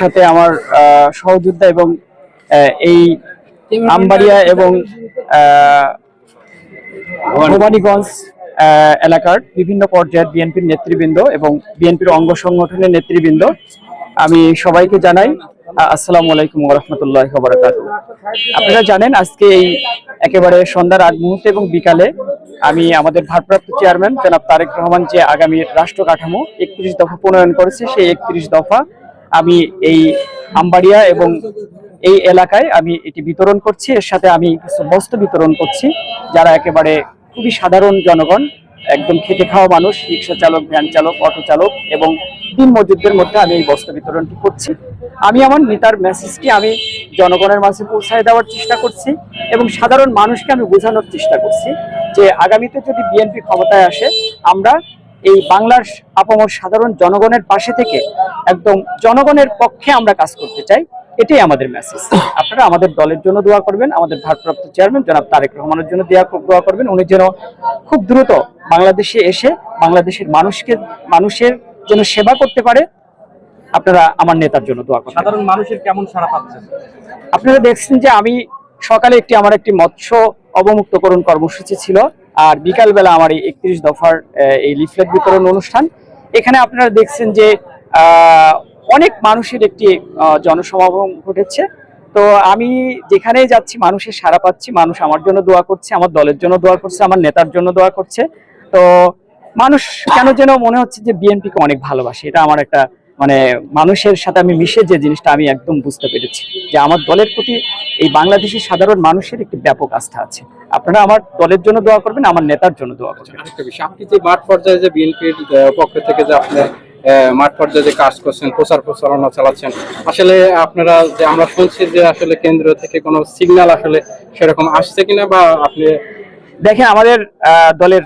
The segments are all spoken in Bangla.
সাথে আমার সহযোদ্ধা এবং এই আমবাড়িয়া এবং ভবানীগঞ্জ এলাকার বিভিন্ন পর্যায়ের বিএনপির নেতৃবৃন্দ এবং বিএনপির অঙ্গ সংগঠনের নেতৃবৃন্দ, আমি সবাইকে জানাই আসসালামু আলাইকুম রহমতুল্লাহ আপনারা জানেন, আজকে এই একেবারে সন্ধ্যার আগ মুহূর্তে এবং বিকালে আমি আমাদের ভারপ্রাপ্ত চেয়ারম্যান জনাব তারেক রহমান যে আগামী রাষ্ট্র কাঠামো একত্রিশ দফা প্রণয়ন করেছে, সেই একত্রিশ দফা আমি এই আমবাড়িয়া এবং এই এলাকায় আমি এটি বিতরণ করছি। এর সাথে আমি কিছু বস্ত্র বিতরণ করছি, যারা একেবারে খুবই সাধারণ জনগণ, একদম খেটে খাওয়া মানুষ, রিক্সা চালক, ভ্যান চালক, অটো চালক এবং দিন মজুরদের মধ্যে আমি এই বস্ত্র বিতরণটি করছি। আমি আমার নেতার মেসেজটি আমি জনগণের মাঝে পৌঁছায় দেওয়ার চেষ্টা করছি এবং সাধারণ মানুষকে আমি বোঝানোর চেষ্টা করছি যে আগামীতে যদি বিএনপি ক্ষমতায় আসে, আমরা এই বাংলার আপামর সাধারণ জনগণের পাশে থেকে একদম জনগণের পক্ষে আমরা কাজ করতে চাই এটাই আমাদের মেসেজ আপনারা আমাদের দলের জন্য দোয়া করবেন আমাদের ভারপ্রাপ্ত চেয়ারম্যান জনাব তারেক রহমানের জন্য দোয়া করবেন। উনি যেন খুব দ্রুত বাংলাদেশে এসে বাংলাদেশের মানুষকে মানুষের জন্য সেবা করতে পারে আপনারা আমার নেতার জন্য দোয়া করবেন। সাধারণ মানুষের কেমন সারা পাচ্ছেন? আপনারা দেখছেন যে আমি সকালে একটি আমার একটি মৎস্য অবমুক্তকরণ কর্মসূচি ছিল। আর বিকালবেলা আমার এই একত্রিশ দফার এই লিফলেট বিতরণ অনুষ্ঠান। এখানে আপনারা দেখছেন যে অনেক মানুষের একটি জনসমাগম ঘটেছে। তো আমি যেখানেই যাচ্ছি, মানুষের সারা পাচ্ছি, মানুষ আমার জন্য দোয়া করছে, আমার দলের জন্য দোয়া করছে, আমার নেতার জন্য দোয়া করছে। তো মানুষ কেন যেন মনে হচ্ছে যে, বিএনপিকে অনেক ভালোবাসে। এটা আমার একটা মানে মানুষের সাথে আমি মিশে যে জিনিসটা আমি একদম বুঝতে পেরেছি যে আমার দলের প্রতি এই বাংলাদেশের সাধারণ মানুষের একটি ব্যাপক আস্থা আছে। আপনারা আমার দলের জন্য দোয়া করবেন আমার নেতার জন্য দোয়া করবেন। আরেকটা আপনি যে মাঠ পর্যায়ে যে বিএনপির পক্ষ থেকে যে আপনি মাঠ পর্যায়ে যে কাজ করছেন প্রচার প্রচারণা চালাচ্ছেন আসলে আপনারা যে আমরা শুনছি যে আসলে কেন্দ্র থেকে কোনো সিগন্যাল আসলে সেরকম আসছে কিনা বা আপনি দেখে আমাদের আহ, দলের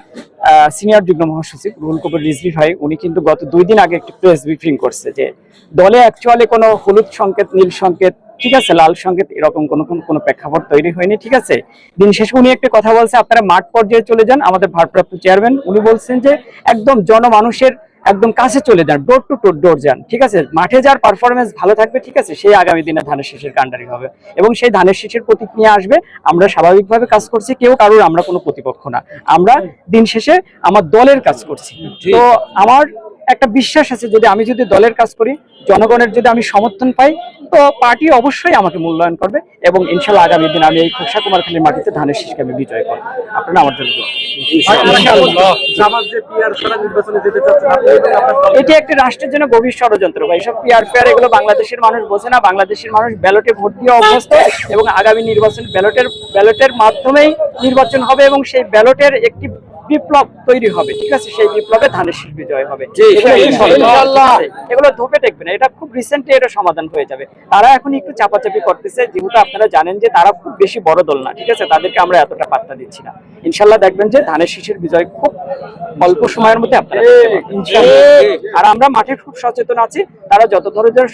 সিনিয়র যুগ্ম মহাসচিব রুহুল কবির রিজভি ভাই, উনি কিন্তু গত দুই দিন আগে একটি প্রেস ব্রিফিং করছে যে দলে অ্যাকচুয়ালি কোনো হলুদ সংকেত, নীল সংকেত, ঠিক আছে, লাল সংকেত এরকম কোনো কোনো প্রেক্ষাপট তৈরি হয়নি, ঠিক আছে? দিন শেষে উনি একটা কথা বলছে, আপনারা মাঠ পর্যায়ে চলে যান, আমাদের ভারপ্রাপ্ত চেয়ারম্যান উনি বলছেন যে একদম জনমানুষের একদম কাছে চলে যান ডোর টু টোর ডোর যান ঠিক আছে? মাঠে যার পারফরমেন্স ভালো থাকবে ঠিক আছে? সেই আগামী দিনে ধানের শীষের কান্ডারি হবে। এবং সেই ধানের শীষের প্রতীক নিয়ে আসবে। আমরা স্বাভাবিকভাবে কাজ করছি কেউ কারোর আমরা কোনো প্রতিপক্ষ না। আমরা দিন শেষে আমার দলের কাজ করছি। তো আমার একটা বিশ্বাস আছে যদি আমি যদি দলের কাজ করি জনগণের যদি আমি সমর্থন পাই তো পার্টি অবশ্যই আমাকে মূল্যায়ন করবে এবং ইনশাল্লাহ আগামী দিন আমি এই খোকসা কুমারখালীর মাটিতে ধানের শীষকে আমি বিজয় করব। আপনারা আমার জন্য এটি একটি রাষ্ট্রের জন্য গভীর ষড়যন্ত্র ভাই। সব পিয়ার পেয়ার এগুলো বাংলাদেশের মানুষ বোঝে না। বাংলাদেশের মানুষ ব্যালটে ভোট দিয়ে অভ্যস্ত এবং আগামী নির্বাচন ব্যালটের ব্যালটের মাধ্যমেই নির্বাচন হবে এবং সেই ব্যালটের একটি বিপ্লব তৈরি হবে ঠিক আছে? সেই বিপ্লবে ধানের শীষ বিজয় হবে। এগুলো ধোপে টেকবে না এটা খুব রিসেন্টলি এটা সমাধান হয়ে যাবে। তারা এখন একটু চাপাচাপি করতেছে যেহেতু আপনারা জানেন যে তারা খুব বেশি বড় দল না ঠিক আছে? তাদেরকে আমরা এতটা পাত্তা দিচ্ছি না। ইনশাল্লাহ দেখবেন যে ধানের শীষের বিজয় খুব অল্প সময়ের মধ্যে আপনারা। আর আমরা মাঠে খুব সচেতন আছি তারা যত ধরনের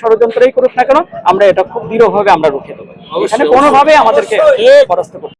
ষড়যন্ত্রই করুক না কেন আমরা এটা খুব দৃঢ়ভাবে আমরা রুখে দেবো। এখানে কোনোভাবে আমাদেরকে পরাস্ত করতে